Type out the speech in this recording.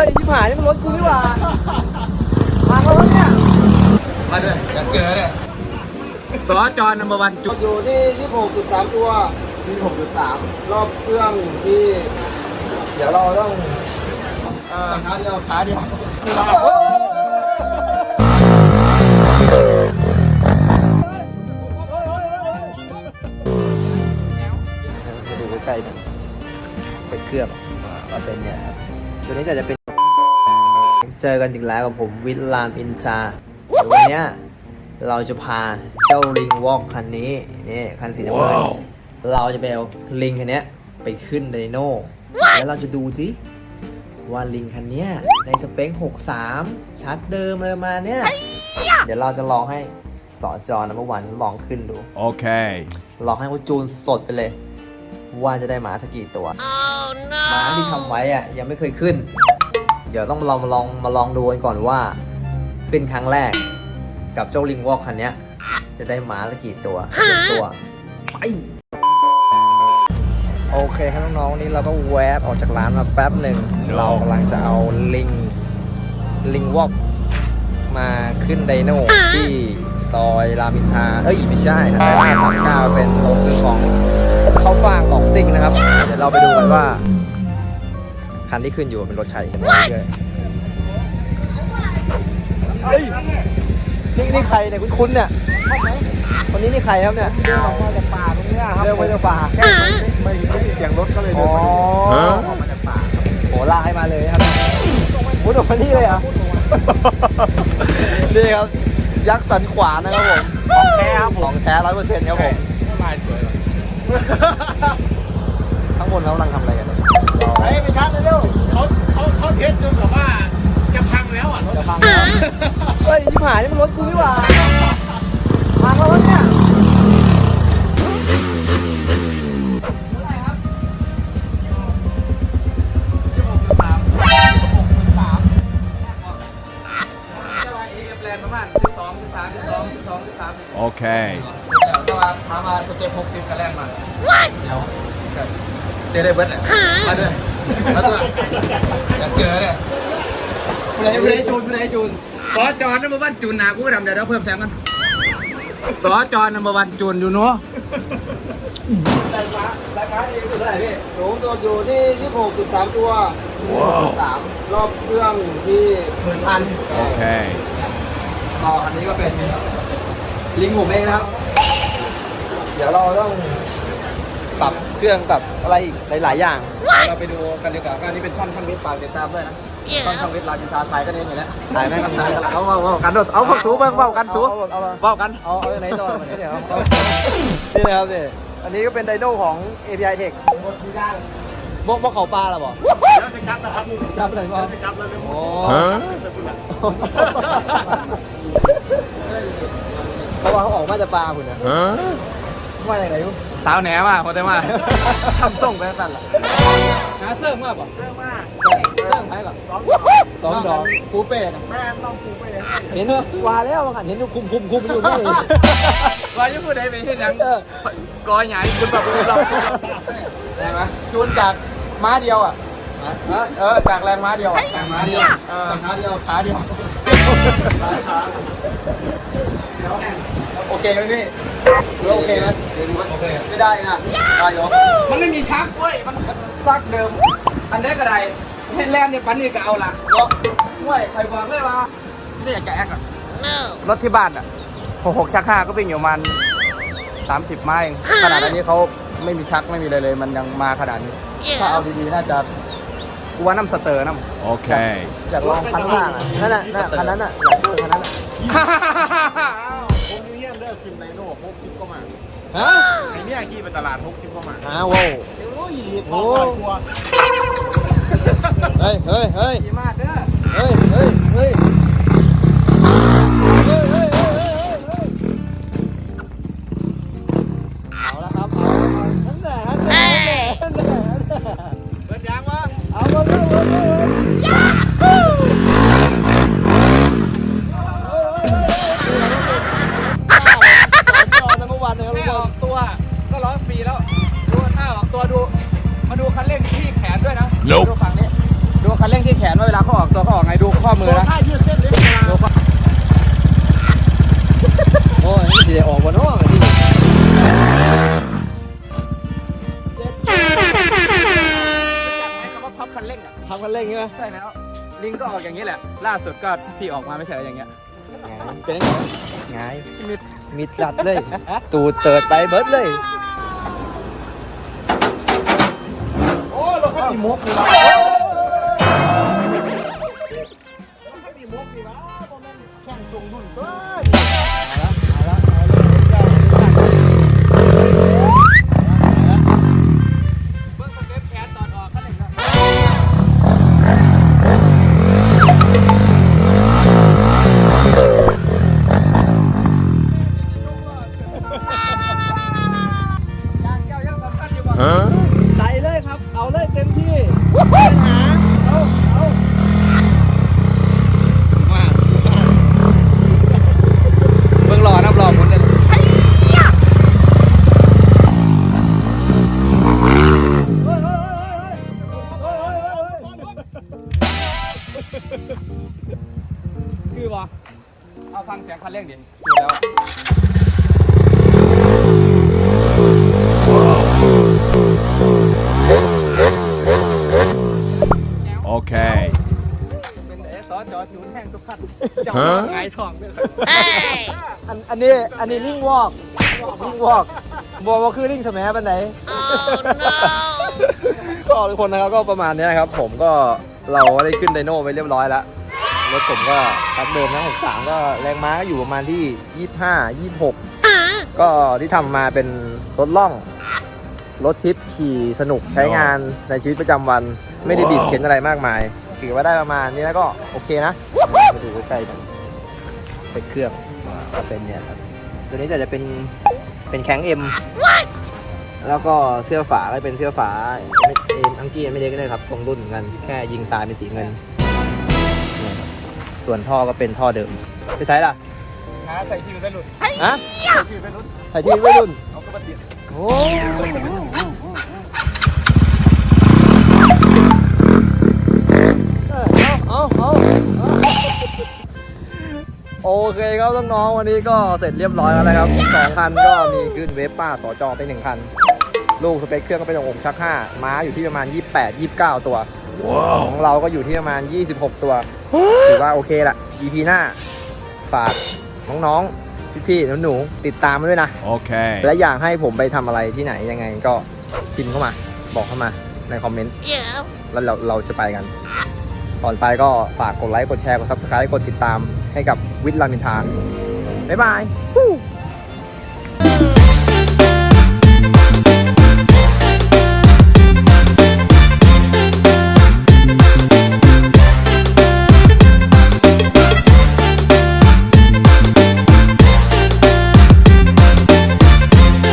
ฮ้ยที่ผ่านนี่มันรถกูนี่หว่ามาแล้ววะเนี่ยมาด้วยอยากเจอเลยสอจอนัมเบอร์วันจุดอยู่ที่26.3ตัวที่หกจุดสามรอบเครื่องที่ เดี๋ยวเราต้องเอ่อขาเดียวขาเดียวมาดูใกล้ๆกันเป็นเครื่องว่าเป็นเนี่ยครับตัวนี้ก็จะเป็น เจอกันอีกแล้วกับผมวิทลามอินชาเดี๋ยววันเนี้ยเราจะพาเจ้าลิงวอล์กคันนี้นี่คันสีน้ำเงินเราจะไปเอาลิงคันเนี้ยไปขึ้นไดโน่แล้วเราจะดูสิว่าลิงคันเนี้ยในสเปค 63 ชัดเดิมเลยมาเนี่ย เดี๋ยวเราจะลองให้สอจอนะเมื่อวานลองขึ้นดู Okay. ลองให้เขาจูนสดไปเลย ว่าจะได้หมาสักกี่ตัวหมาที่ทำไว้อะยังไม่เคยขึ้น เดี๋ยวต้องลองมาลองมาลองดูกันก่อนว่า ขึ้นครั้งแรก กับเจ้าลิงวอกคันนี้จะได้หมาสักกี่ตัวเตรียมตัวไปโอเคครับน้องๆนี้เราก็แวบออกจากร้านมาแป๊บหนึ่งเรากำลังจะเอาลิงลิงวอกมาขึ้นไดโน่ที่ซอยรามินทา เอ้ยไม่ใช่นะหน้าสามเก้าเป็นโรงคือของเข้าฟางของซิ่งนะครับ เดี๋ยวเราไปดูกันว่า คันที่ขึ้นอยู่เป็นรถใครกันบ้างด้วยเฮ้ยนี่นี่ใครเนี่ยคุ้นๆเนี่ยคนนี้นี่ใครครับเนี่ยเดินออกมาจากป่าตรงเนี้ยครับเรื่องมาจากป่าแค่ไม่ไม่ได้ยินเสียงรถก็เลยอ๋เดิอนมาดูออกมาจากป่าครับโหลากให้มาเลยครับมุดออกมานี่เลยเหรอะนี่ครับยักษ์สันขวานนะครับผมของแท้ครับผขอมงแท้ร้อยเปอร์เซ็นต์ครับผมลายสวยเลยข้างบนเรากำลังทำอะไรกัน ไปช้าเร็วเขาเขาเขาเทสจนแบบว่าจะพังแล้วอะจะพังแล้เฮ้ยที่หายนี่มันรถกูนี่หว่าพังแล้วเนี่โอเคเดี๋ยวจะมาพามาสเต็ป60กันแรกมาเดี๋ยว เจอได้เบิร์ดเลยมาด้วยมาด้วยอยากเจอเลยไม่ได้ไม่ได้จูนไม่ได้จูนสอจอนัมเบอร์วันจูนนะกูไปทำเดี๋ยวเราเพิ่มแซมกันสอจอนัมเบอร์วันจูนอยู่เนาะได้ฟ้าได้ฟ้าเองคือเท่าไหร่พี่สูงตัวอยู่ที่26.3ตัวสามรอบเครื่องที่หมื่นพัน Okay. ต่ออันนี้ก็เป็นลิงผมเองนะครับ เดี๋ยวเราต้องปรับ เครื่องปรับอะไรอีกหลาย ๆ อย่าง เราไปดูกันดีกว่าว่านี่เป็นช่องช่างวิทย์ฝากติดตามด้วยนะช่องช่างวิทย์ลาจินทาไทยก็เน้นอยู่แล้วถ่ายแม่งกันถ่ายกันเอาเอาเอากันด้วยเอาพวกสูเบิ่งเว้ากันสูเอาเอาเอาเว้ากันเอาเอาไหนต่อมาเดี๋ยวเอานี่นะครับนี่อันนี้ก็เป็นไดโน่ของ API Tech พวกพวกเขาปลาหรอบอกแล้วจะจับนะครับจับเลยว่าจะจับเลยไหมโอ้ Huh? เพราะว่าเขาออกมาจะปลาคุณนะ Huh? ว่าอย่างไรรู้ สาวแหนมาโคตรมาทำส่งไปสั่นล่ะหาเสื้อมาป่ะเรื่องมากเสื้อใครป่ะสองสองดอกปูเป้นะแม่ต้องปูไปเลยเห็นว่าแล้วมันเห็นอยู่คุมคุมคุมอยู่นี่ว่าจะพูดได้ไปเห็นยังเออกอใหญ่คุณแบบคุณแบบได้ไหมจูนจากม้าเดียวอะเออจากแรงม้าเดียวจากม้าเดียวเออขาเดียวขาเดียวโอเคไหมพี่ โอเคไหมโอเคไม่ได้นะได้เหรอมันไม่มีชักเว้ย มันซักเดิม อันนี้ก็ได้เห็นแลนเนี่ยปันนี่ก็เอาละเนาะเว้ยใครบอกเลยว่าไม่อยากจะแอคอะรถที่บ้านอะหกหกชักห้าก็วิ่งอยู่ประมันสามสิบไม้เองขนาดอันนี้เขาไม่มีชักไม่มีอะไรเลย มันยังมาขนาดนี้ ถ้าเอาดีๆน่าจะกูว่าน้ำสเตอร์น้ำ Okay. อยากลองคันล่างอะนั่นน่ะนั่นคันนั้นอะอยากดูคันนั้นอะ ฮะไอเนี่ยขี่ไปตลาดมุกชิมเข้ามาอ้าวโว้ยีอ้ยโอ้ยกลัวเฮ้ยเฮ้ยเฮ้ยมาเด้อเฮ้ยเฮ้ยเฮ้ยเอาละครับเอาละครับนั่นแหละนั่นแหละนั่นแหละเปิดยางวะเอามา ออกตัวดูมาดูคันเร่งที่แขนด้วยนะ Nope ดูฝั่งนี้ดูคันเร่งที่แขนว่าเวลาเขาออกไงดูข้อมือตัวนะท่ายืดเส้นเล็กเวลาดูข้อโอ้ยนี่สิได้ออกบ่เนาะนี่จากไหมคำว่าพับคันเร่งอะทำกันเล่งใช่ไหมใช่แล้ว ลิงก็ออกอย่างนี้แหละ ล่าสุดก็พี่ออกมาไม่ใช่อย่างเงี้ยเป็นยังไงไงายมิดมิดรัดเลย ตูดเติดไปเบิร์ดเลยโอ้เราค่อยมีมุกดีวะ คือวะเอาฟังเสียงคันเร่งดิดูแล้วอะโอเค เป็นเอสซอสจอจูนแห้งทุกขั้นเจ้าไงายทองด้วยอันอันนี้อันนี้ลิงวอกลิงวอกบอกว่าคือลิงสมัยปันไหนก็ทุกคนนะครับก็ประมาณนี้นะครับ ผมก็เราก็ได้ขึ้นไดโน่ไปเรียบร้อยแล้ว รถผมก็คัดเดิมนะ63 ก็แรงม้าก็อยู่ประมาณที่ 25 26 ก็ที่ทำมาเป็นรถล่อง รถทิปขี่สนุกใช้งานในชีวิตประจำวัน ไม่ได้บีบเข็นอะไรมากมายถือว่าได้ประมาณนี้แล้วก็โอเคนะมาดูใกล้ๆกันเป็นเครื่องก็เป็นเนี่ยครับตัวนี้จะจะเป็นเป็นแข้งเอ็มแล้วก็เสื้อฝาก็เป็นเสื้อฝาเอ็มอังกี้ไม่เล็กเลยครับตรงรุ่นเหมือนกัน แค่ยิงทรายเป็นสีเงินเนี่ยครับ ส่วนท่อก็เป็นท่อเดิมไปใช้ล่ะหาใส่ชีวิตไปหลุดฮะใส่ชีวิตไปหลุดใส่ที่ไม่รุ่นเอาก็มาติดโอ้เอาเอาเอาโอเคครับน้องๆวันนี้ก็เสร็จเรียบร้อยแล้วนะครับสองคันก็มีขึ้นเวฟป้าสอจอไปหนึ่งคัน ลูกสเปคเครื่องก็เป็นองค์ชัก5ม้าอยู่ที่ประมาณ 28 29 ตัว ของเราก็อยู่ที่ประมาณ 26 ตัวถือว่าโอเคละ EP หน้า ฝากน้องๆ พี่ๆหนูๆติดตามมาด้วยนะ โอเค และอยากให้ผมไปทำอะไรที่ไหนยังไงก็พิมพ์เข้ามา บอกเข้ามาในคอมเมนต์แล้วเราเราจะไปกัน ก่อนไปก็ฝากกดไลค์ กดแชร์ กด Subscribe กดติดตามให้กับวิทย์ลามินทาบ๊ายบาย